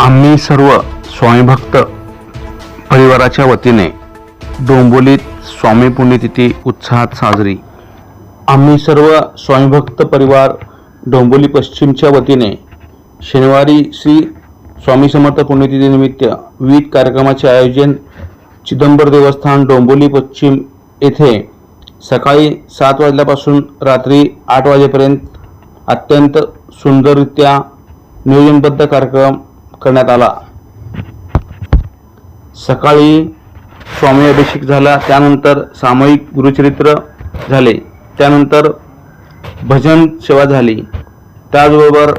आम्ही सर्व स्वामीभक्त परिवाराच्या वतीने डोंबोलीत स्वामी पुण्यतिथी उत्साहात साजरी. आम्ही सर्व स्वामीभक्त परिवार डोंबोली पश्चिमच्या वतीने शनिवारी श्री स्वामी समर्थ पुण्यतिथीनिमित्त विविध कार्यक्रमाचे आयोजन चिदंबर देवस्थान डोंबोली पश्चिम येथे सकाळी सात वाजल्यापासून रात्री आठ वाजेपर्यंत अत्यंत सुंदररित्या नियोजनबद्ध कार्यक्रम करण्यात आला. सकाळी स्वामी अभिषेक झाला त्यानंतर सामूहिक गुरुचरित्र झाले त्यानंतर भजन सेवा झाली. त्याचबरोबर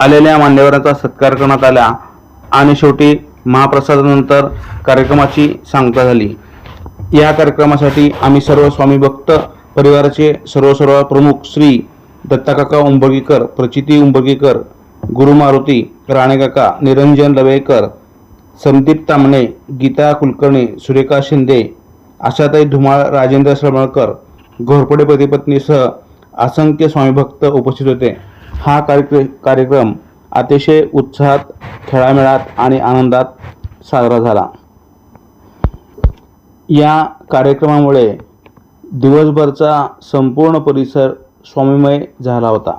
आलेल्या मान्यवरांचा सत्कार करण्यात आला आणि शेवटी महाप्रसादानंतर कार्यक्रमाची सांगता झाली. या कार्यक्रमासाठी आम्ही सर्व स्वामी भक्त परिवाराचे सर्व सर्व प्रमुख श्री दत्ताकाका उंबगीकर प्रचिती उंबगीकर गुरु मारुती राणेकाका निरंजन लवेकर संदीप तामणे गीता कुलकर्णी सुरेखा शिंदे आशाताई धुमाळ राजेंद्र श्रमळकर घोरपडे पतीपत्नीसह असंख्य स्वामीभक्त उपस्थित होते. हा कार्यक्र कार्यक्रम अतिशय उत्साहात खेळामेळात आणि आनंदात साजरा झाला. या कार्यक्रमामुळे दिवसभरचा संपूर्ण परिसर स्वामीमय झाला होता.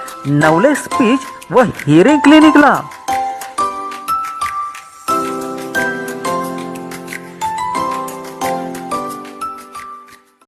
नवले स्पीच व हिअरिंग क्लिनिकला